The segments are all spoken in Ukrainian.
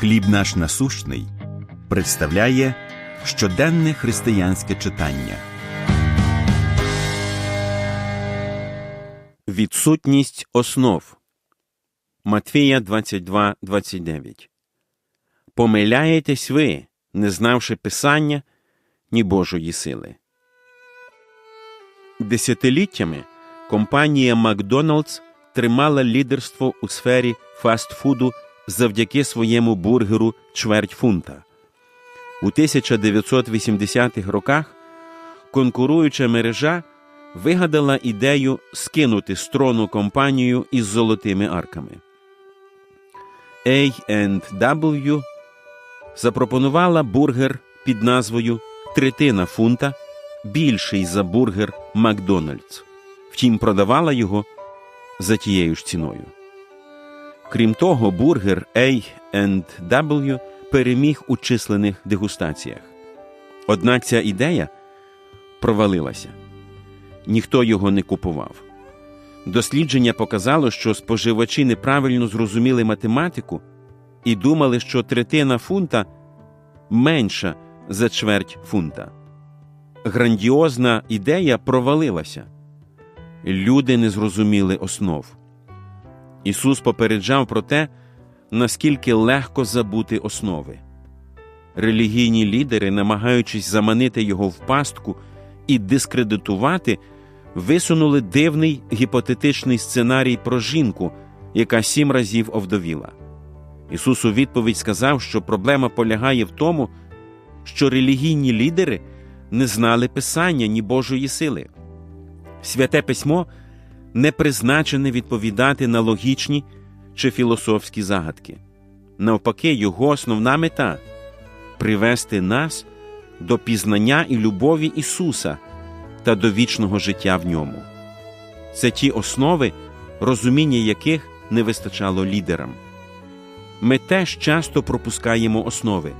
Хліб наш насущний представляє щоденне християнське читання. Відсутність основ. Матфія 22, 29. Помиляєтесь ви, не знавши Писання, ні Божої сили. Десятиліттями компанія Макдоналдс тримала лідерство у сфері фастфуду завдяки своєму бургеру чверть фунта. У 1980-х роках конкуруюча мережа вигадала ідею скинути строну компанію із золотими арками. A&W запропонувала бургер під назвою Третина фунта більший за бургер Макдональдс. Втім, продавала його за тією ж ціною. Крім того, бургер A&W переміг у численних дегустаціях. Однак ця ідея провалилася. Ніхто його не купував. Дослідження показало, що споживачі неправильно зрозуміли математику і думали, що третина фунта менша за чверть фунта. Грандіозна ідея провалилася. Люди не зрозуміли основ. Ісус попереджав про те, наскільки легко забути основи. Релігійні лідери, намагаючись заманити його в пастку і дискредитувати, висунули дивний гіпотетичний сценарій про жінку, яка сім разів овдовіла. Ісус у відповідь сказав, що проблема полягає в тому, що релігійні лідери не знали Писання ні Божої сили. Святе письмо не призначене відповідати на логічні чи філософські загадки. Навпаки, його основна мета привести нас до пізнання і любові Ісуса та до вічного життя в ньому. Це ті основи, розуміння яких не вистачало лідерам. Ми теж часто пропускаємо основи.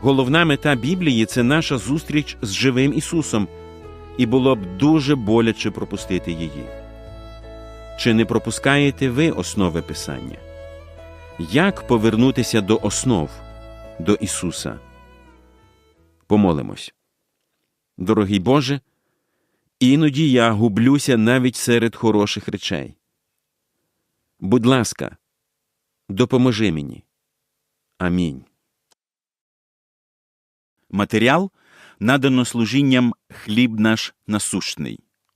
Головна мета Біблії це наша зустріч з живим Ісусом, і було б дуже боляче пропустити її. Чи не пропускаєте ви основи Писання? Як повернутися до основ, до Ісуса? Помолимось. Дорогий Боже, іноді я гублюся навіть серед хороших речей. Будь ласка, допоможи мені. Амінь. Матеріал надано служінням Хліб наш насущний.